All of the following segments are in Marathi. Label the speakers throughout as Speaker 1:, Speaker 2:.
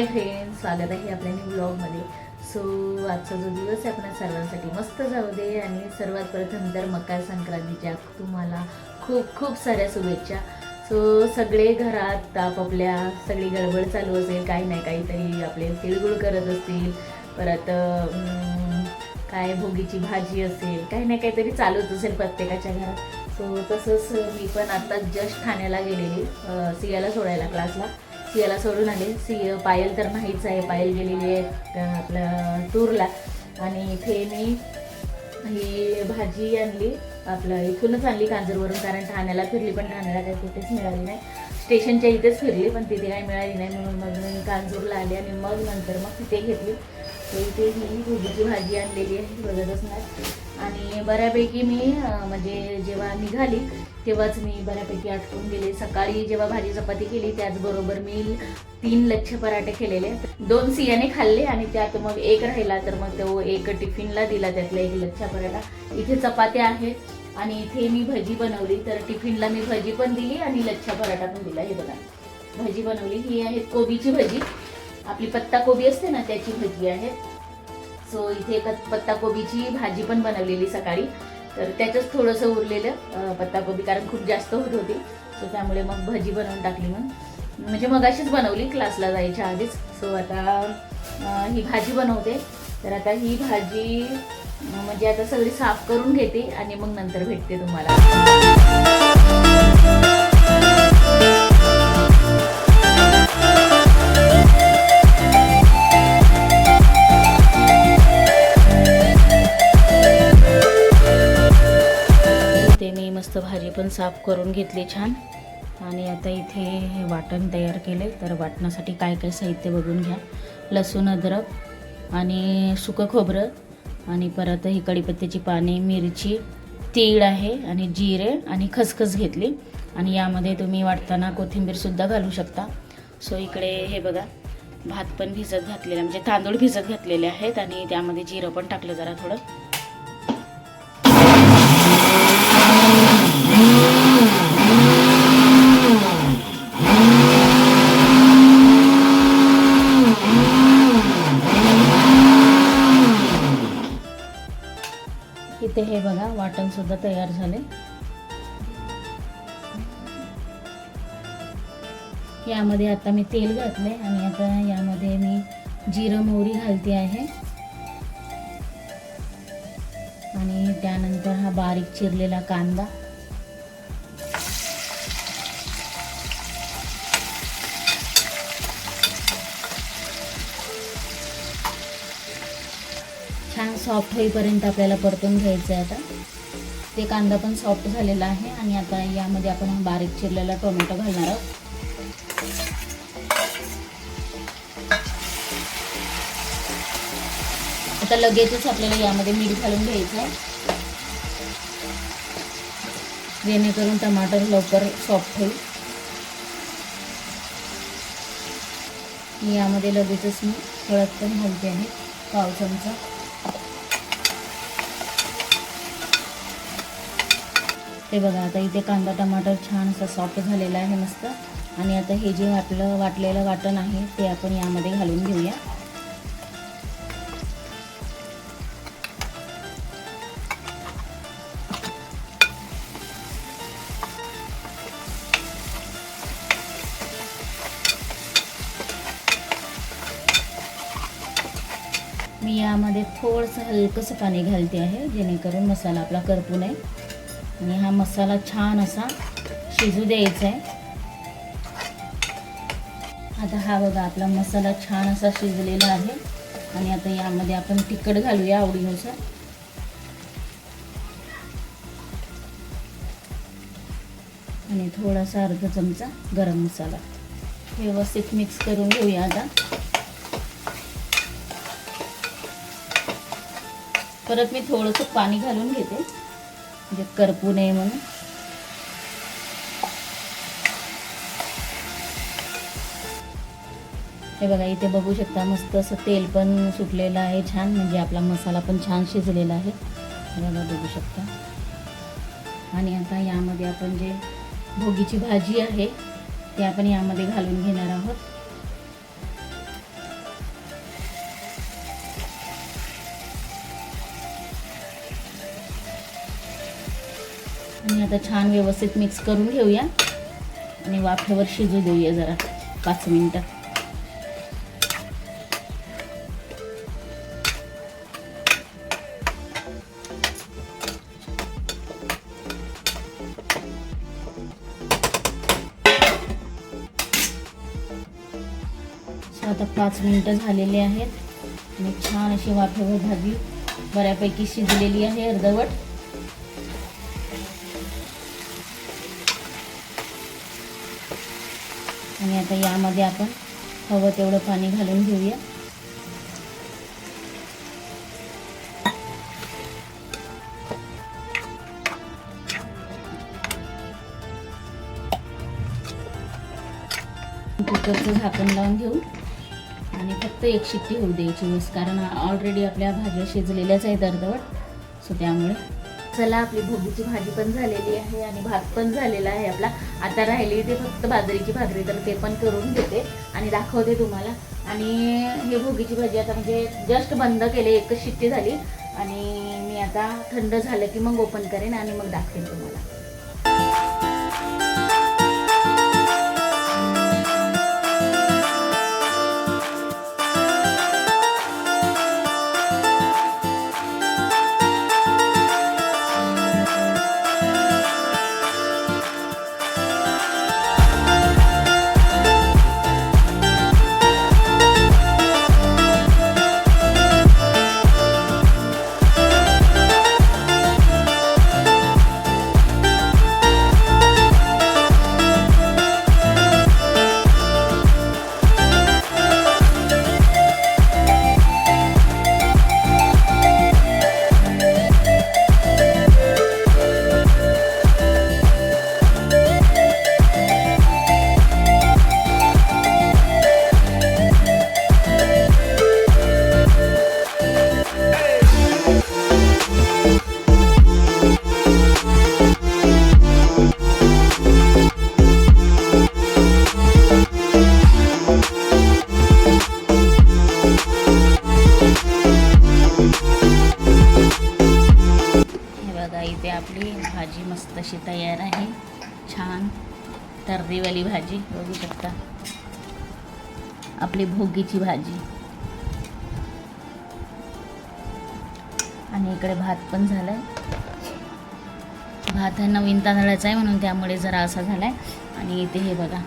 Speaker 1: हाय फ्रेंड्स स्वागत आहे आपल्या न्यू ब्लॉगमध्ये सो आजचा जो दिवस आहे आपल्या सर्वांसाठी मस्त जाऊ दे आणि सर्वात प्रथम तर मकर संक्रांतीच्या तुम्हाला खूप खूप साऱ्या शुभेच्छा. सो सगळे घरात आपापल्या सगळी गडबड चालू असेल काही नाही काहीतरी आपले तिळगुळ करत असतील परत काय भोगीची भाजी असेल काही नाही काहीतरी चालूच असेल प्रत्येकाच्या घरात. सो तसंच मी पण आता जस्ट ठाण्याला गेलेली सियाला सोडायला क्लासला सियाला सोडून आले. सिय पायल तर नाहीच आहे पायल गेलेली आहे आपल्या टूरला आणि इथे मी ही भाजी आणली आपलं इथूनच आणली कांजूरवरून कारण ठाण्याला फिरली पण ठाण्याला काही कुठेच मिळाली नाही. स्टेशनच्या इथेच फिरली पण तिथे काही मिळाली नाही म्हणून मग मी कांजूरला आले आणि मग नंतर मग तिथे घेतली. तर इथे ही भुजीची भाजी आणलेली आहे बघत असणार आणि बऱ्यापैकी मी म्हणजे जेव्हा निघाली तेव्हाच मी बऱ्यापैकी आटकून गेले. सकाळी जेव्हा भाजी चपाती केली त्याचबरोबर मी तीन लच्छे पराठे केलेले. दोन सियाने खाल्ले आणि त्यात मग एक राहिला तर मग तो एक टिफिनला दिला त्यातला एक लच्छा पराठा. इथे चपात्या आहेत आणि इथे मी भजी बनवली तर टिफिनला मी भजी पण दिली आणि लच्छा पराठा पण दिला. हे बघा भजी बनवली. ही आहे कोबीची भजी. आपली पत्ता कोबी असते ना त्याची भजी आहे. सो इथे एक पत्ता कोबीची भाजी पण बनवलेली सकाळी. तर त्याचंच थोडंसं उरलेलं पत्ताकोबी कारण खूप जास्त होत होती. सो त्यामुळे मग भजी बनवून टाकली मग म्हणजे मग अशीच बनवली क्लासला जायच्या आधीच. सो आता ही भाजी बनवते. तर आता ही भाजी म्हणजे आता सगळी साफ करून घेते आणि मग नंतर भेटते तुम्हाला. पण साफ करून घेतली छान. आणि आता इथे हे वाटण तयार केले तर वाटणासाठी काय काय साहित्य बघून घ्या. लसूण अद्रक आणि सुकं खोबरं. आणि परत ही कढीपत्त्याची पाने मिरची तीळ आहे आणि जिरे आणि खसखस घेतली. आणि यामध्ये तुम्ही वाटताना कोथिंबीरसुद्धा घालू शकता. सो इकडे हे बघा. भात पण भिजत घातलेला म्हणजे तांदूळ भिजत घातलेले आहेत. आणि त्यामध्ये जिरं पण टाकलं जरा थोडं. इथे हे बघा वाटण सुद्धा तयार झाले. यामध्ये आता मी तेल घातले आणि आता यामध्ये मी जिरं मोहरी घालते आहे. आणि त्यानंतर हा बारीक चिरलेला कांदा. सॉफ्ट होईपर्यंत आपल्याला परतून घ्यायचं आहे आता. ते कांदा पण सॉफ्ट झालेला आहे आणि आता यामध्ये आपण बारीक चिरलेला टोमॅटो घालणार आहोत. आता लगेचच आपल्याला यामध्ये मीठ घालून घ्यायचं आहे जेणेकरून टमाटर लवकर सॉफ्ट होईल. यामध्ये लगेचच मी हळद पण घालते आहे पाव चमचा. ते बघा आता इथे कांदा टमाटर छान असा सॉफ्ट झालेला आहे मस्त. आणि आता हे जे आपलं वाटलेलं वाटण आहे ते आपण यामध्ये घालून घेऊया. मी यामध्ये थोडंसं हलकंसं पाणी घालते आहे जेणेकरून मसाला आपला करपू नये आणि हा मसाला छान असा शिजू द्यायचा आहे. आता हा बघा आपला मसाला छान असा शिजलेला आहे. आणि आता यामध्ये आपण तिखट घालूया आवडीनुसार. आणि थोडासा अर्धा चमचा गरम मसाला. व्यवस्थित मिक्स करून घेऊया आता. परत मी थोडंसं पाणी घालून घेते. म्हणजे करपू नये म्हणून. हे बघा इथे बघू शकता मस्त असं तेल पण सुटलेलं आहे छान म्हणजे आपला मसाला पण छान शिजलेला आहे. बघा बघू शकता. आणि आता यामध्ये आपण जे भोगीची भाजी आहे ते आपण यामध्ये घालून घेणार आहोत. आणि आता छान व्यवस्थित मिक्स करून घेऊया. आणि वाफेवर शिजू देऊया जरा पाच मिनटं. आता पाच मिनटं झालेले आहेत. आणि छान अशी वाफेवर भाजी बऱ्यापैकी शिजलेली आहे अर्धवट. आणि आता यामध्ये आपण हवं तेवढं पाणी घालून घेऊया. कुकरचं झाकण लावून घेऊ. आणि फक्त एक शिट्टी होऊ द्यायची बस कारण ऑलरेडी आपल्या भाज्या शिजलेल्याच आहेत अर्धवट. सो त्यामुळे चला आपली भोगीची भाजी पण झालेली आहे आणि भात पण झालेला आहे आपला. आता राहिली ते फक्त बाजरीची भाकरी तर ते पण करून घेते आणि दाखवते तुम्हाला. आणि हे भोगीची भाजी आता म्हणजे जस्ट बंद केले एकच शिट्टी झाली. आणि मी आता थंड झालं की मग ओपन करेन आणि मग दाखवेन तुम्हाला. तर्रीवाली भाजी बघू शकता. आपली भोगीची भाजी. आणि इकडे भात पण झालाय. भात हा नवीन तांदळाचा आहे म्हणून त्यामुळे जरा असा झालाय. आणि इथे हे बघा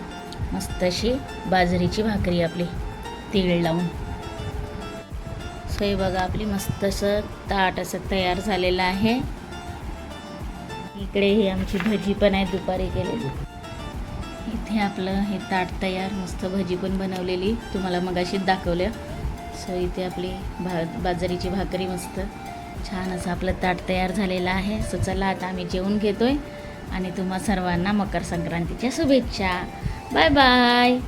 Speaker 1: मस्त अशी बाजरीची भाकरी आपली तीळ लावून. सो हे बघा आपली मस्त असं ताट असं तयार झालेलं आहे. इकडे ही आमची भजी पण आहे दुपारी केलेली. हे आपलं हे ताट तयार मस्त भजी पण बनवलेली. तुम्हाला मगाशीच दाखवल्या. सो इथे आपली भा बाजरीची भाकरी मस्त छान असं आपलं ताट तयार झालेलं आहे. सो चला आता आम्ही जेवून घेतो आहे आणि तुम्हा सर्वांना मकर संक्रांतीच्या शुभेच्छा. Bye bye